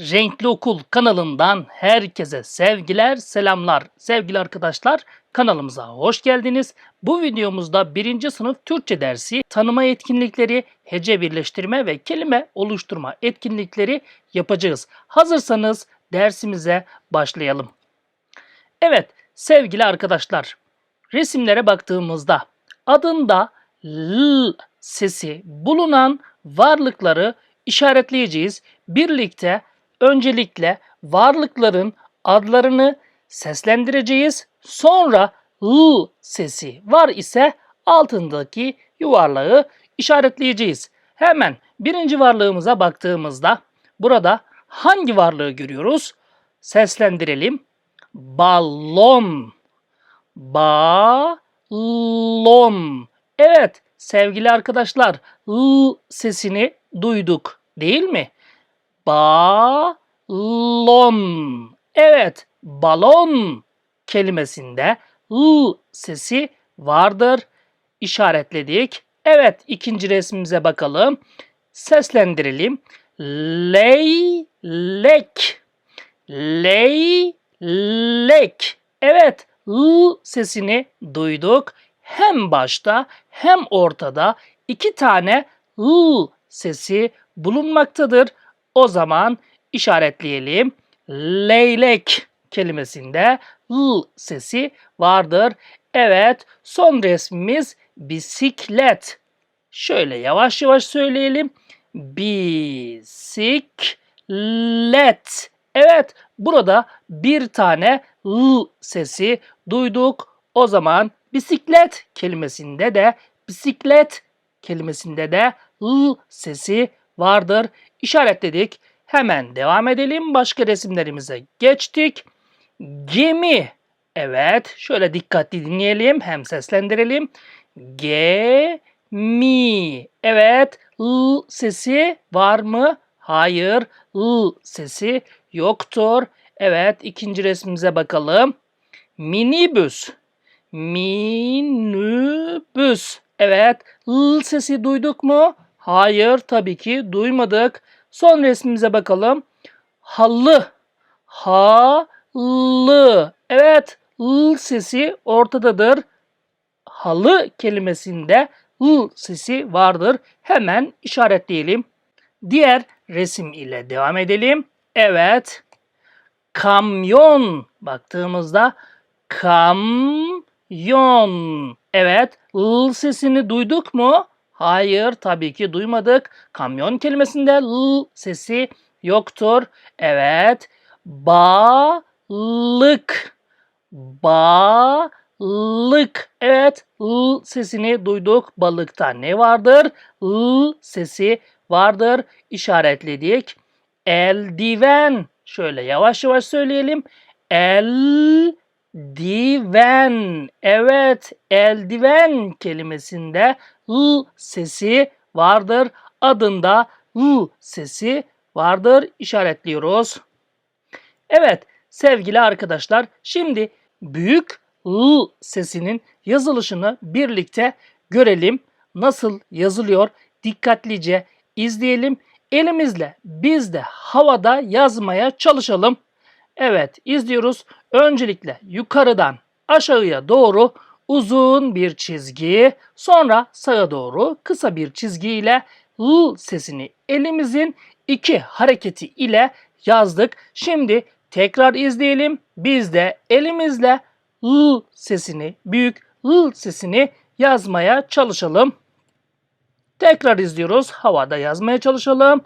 Renkli Okul kanalından herkese sevgiler, selamlar. Sevgili arkadaşlar, kanalımıza hoş geldiniz. Bu videomuzda 1. sınıf Türkçe dersi tanıma etkinlikleri, hece birleştirme ve kelime oluşturma etkinlikleri yapacağız. Hazırsanız dersimize başlayalım. Evet, sevgili arkadaşlar, resimlere baktığımızda adında L sesi bulunan varlıkları işaretleyeceğiz. Birlikte öncelikle varlıkların adlarını seslendireceğiz. Sonra L sesi var ise altındaki yuvarlağı işaretleyeceğiz. Hemen birinci varlığımıza baktığımızda burada hangi varlığı görüyoruz? Seslendirelim. Balon. Balon. Evet sevgili arkadaşlar L sesini duyduk değil mi? Balon. Evet balon kelimesinde L sesi vardır. İşaretledik. Evet ikinci resmimize bakalım. Seslendirelim. Leylek. Leylek. Evet L sesini duyduk. Hem başta hem ortada iki tane L sesi bulunmaktadır. O zaman işaretleyelim. Leylek kelimesinde L sesi vardır. Evet son resmimiz bisiklet. Şöyle yavaş yavaş söyleyelim. Bisiklet. Evet burada bir tane L sesi duyduk. O zaman bisiklet kelimesinde de bisiklet kelimesinde de L sesi vardır. İşaretledik. Hemen devam edelim. Başka resimlerimize geçtik. Gemi. Evet. Şöyle dikkatli dinleyelim. Hem seslendirelim. Gemi. Evet. L sesi var mı? Hayır. L sesi yoktur. Evet. ikinci resmimize bakalım. Minibüs. Minibüs. Evet. L sesi duyduk mu? Hayır tabii ki duymadık. Son resmimize bakalım. Halı. Halı. Evet. L sesi ortadadır. Halı kelimesinde L sesi vardır. Hemen işaretleyelim. Diğer resim ile devam edelim. Evet. Kamyon. Baktığımızda kamyon. Evet. L sesini duyduk mu? Hayır tabii ki duymadık. Kamyon kelimesinde L sesi yoktur. Evet. Balık. Balık. Evet. L sesini duyduk. Balıkta ne vardır? L sesi vardır. İşaretledik. Eldiven. Şöyle yavaş yavaş söyleyelim. El Diven. Evet, eldiven kelimesinde l sesi vardır. Adında l sesi vardır. İşaretliyoruz. Evet, sevgili arkadaşlar, şimdi büyük l sesinin yazılışını birlikte görelim. Nasıl yazılıyor? Dikkatlice izleyelim. Elimizle biz de havada yazmaya çalışalım. Evet, izliyoruz. Öncelikle yukarıdan aşağıya doğru uzun bir çizgi, sonra sağa doğru kısa bir çizgi ile L sesini elimizin iki hareketi ile yazdık. Şimdi tekrar izleyelim. Biz de elimizle L sesini, büyük L sesini yazmaya çalışalım. Tekrar izliyoruz. Havada yazmaya çalışalım.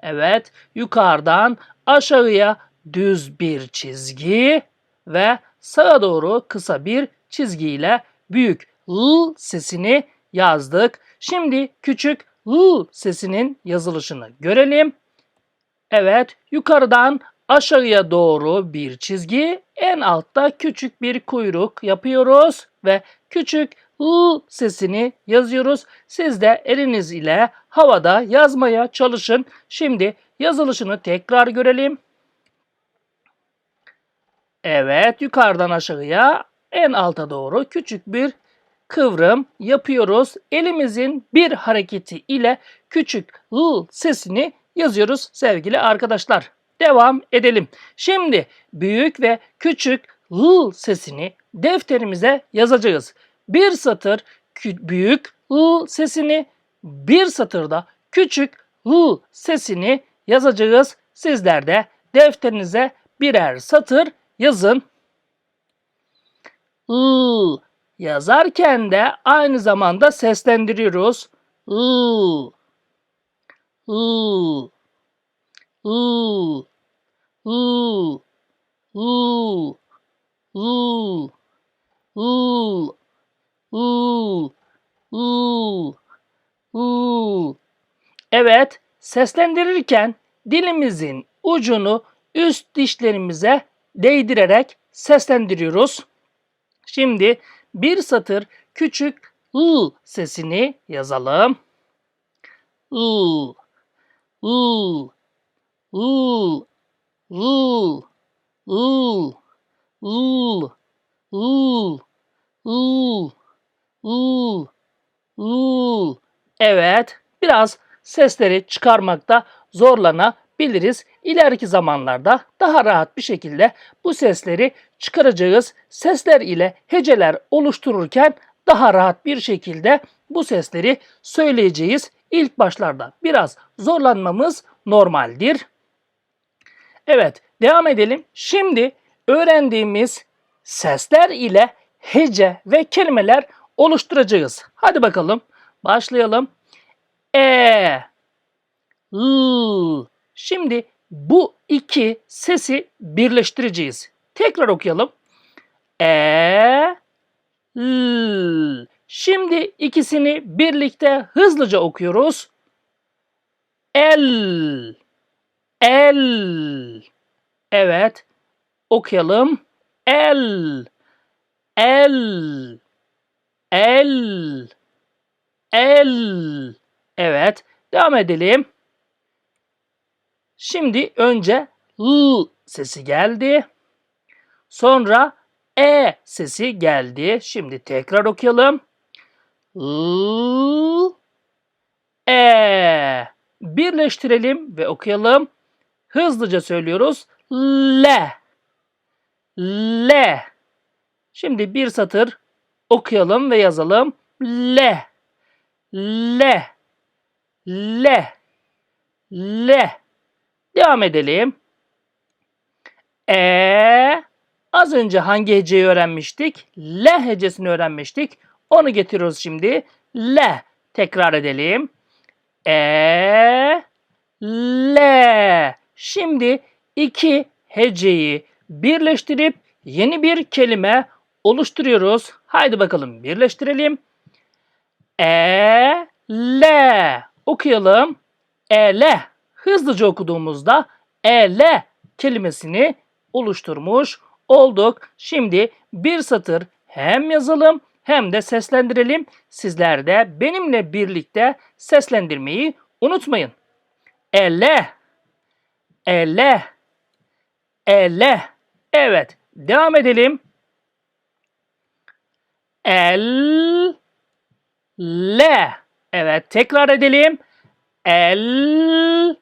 Evet, yukarıdan aşağıya düz bir çizgi ve sağa doğru kısa bir çizgiyle büyük L sesini yazdık. Şimdi küçük L sesinin yazılışını görelim. Evet, yukarıdan aşağıya doğru bir çizgi, en altta küçük bir kuyruk yapıyoruz ve küçük L sesini yazıyoruz. Siz de eliniz ile havada yazmaya çalışın. Şimdi yazılışını tekrar görelim. Evet yukarıdan aşağıya en alta doğru küçük bir kıvrım yapıyoruz. Elimizin bir hareketi ile küçük l sesini yazıyoruz sevgili arkadaşlar. devam edelim. Şimdi büyük ve küçük l sesini defterimize yazacağız. Bir satır büyük l sesini, bir satırda küçük l sesini yazacağız. Sizler de defterinize birer satır yazın. L yazarken de aynı zamanda seslendiriyoruz. L L Evet, seslendirirken dilimizin ucunu üst dişlerimize değdirerek seslendiriyoruz. Şimdi bir satır küçük l sesini yazalım. L L L L L L L L L L Evet, biraz sesleri çıkarmakta zorlanabiliriz. İleriki zamanlarda daha rahat bir şekilde bu sesleri çıkaracağız. Sesler ile heceler oluştururken daha rahat bir şekilde bu sesleri söyleyeceğiz. İlk başlarda biraz zorlanmamız normaldir. Evet, devam edelim. Şimdi öğrendiğimiz sesler ile hece ve kelimeler oluşturacağız. Hadi bakalım. Başlayalım. E, L. Şimdi bu iki sesi birleştireceğiz. Tekrar okuyalım. E, L. Şimdi ikisini birlikte hızlıca okuyoruz. El. El. Evet. Okuyalım. El. El. El. El. Evet. Devam edelim. Şimdi önce L sesi geldi. Sonra E sesi geldi. Şimdi tekrar okuyalım. L E birleştirelim ve okuyalım. Hızlıca söylüyoruz. L L Şimdi bir satır okuyalım ve yazalım. L L L L Devam edelim. E az önce hangi heceyi öğrenmiştik? L hecesini öğrenmiştik. Onu getiriyoruz şimdi. L. Tekrar edelim. E L. Şimdi iki heceyi birleştirip yeni bir kelime oluşturuyoruz. Haydi bakalım birleştirelim. E L. Okuyalım. Ele. Hızlıca okuduğumuzda ele kelimesini oluşturmuş olduk. Şimdi bir satır hem yazalım hem de seslendirelim. Sizler de benimle birlikte seslendirmeyi unutmayın. Ele, ele, ele. Evet, devam edelim. El, le. Evet, tekrar edelim. El,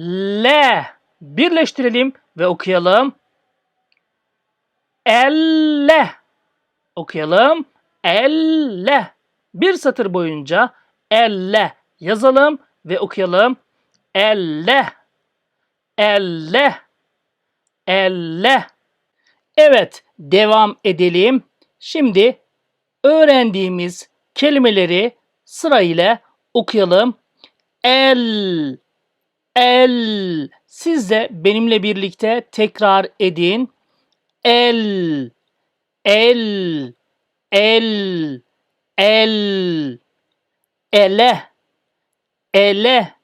le. Birleştirelim ve okuyalım. Elle. Okuyalım. Elle. Bir satır boyunca elle yazalım ve okuyalım. Elle. Elle. Elle. Evet, devam edelim. Şimdi öğrendiğimiz kelimeleri sırayla okuyalım. El. El. Siz de benimle birlikte tekrar edin. El. El. El. El. Ele. Ele.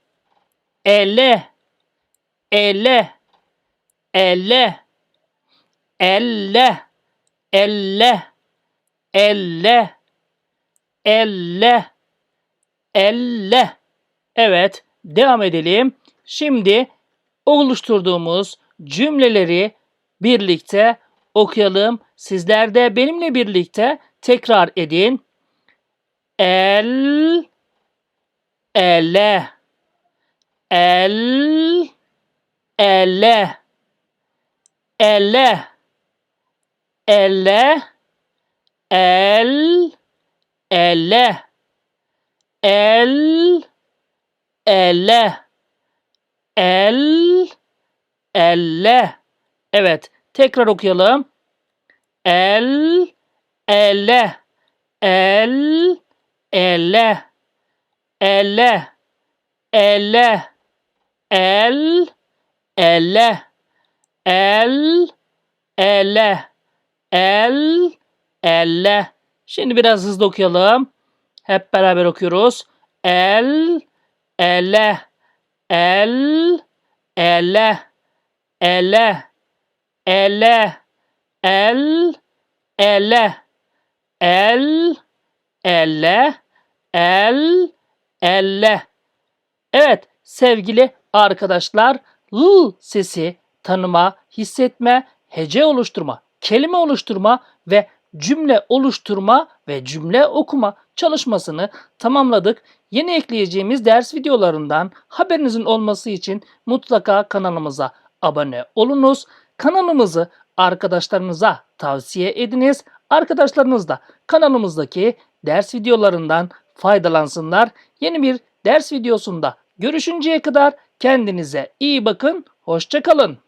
Ele. Ele. Elle. Elle. Elle. Elle. Elle. Elle. Evet, devam edelim. Şimdi oluşturduğumuz cümleleri birlikte okuyalım. Sizler de benimle birlikte tekrar edin. El, ele, el, ele ele ele el ele el ele el elle. Evet tekrar okuyalım. El ele el ele ele ele el ele el ele el elle. Şimdi biraz hızlı okuyalım. Hep beraber okuyoruz. El ele el ele ele ele el ele el elle el elle Evet sevgili arkadaşlar l sesi tanıma, hissetme, hece oluşturma, kelime oluşturma ve cümle oluşturma ve cümle okuma çalışmasını tamamladık. Yeni ekleyeceğimiz ders videolarından haberinizin olması için mutlaka kanalımıza abone olunuz. Kanalımızı arkadaşlarınıza tavsiye ediniz. Arkadaşlarınız da kanalımızdaki ders videolarından faydalansınlar. Yeni bir ders videosunda görüşünceye kadar kendinize iyi bakın. Hoşçakalın.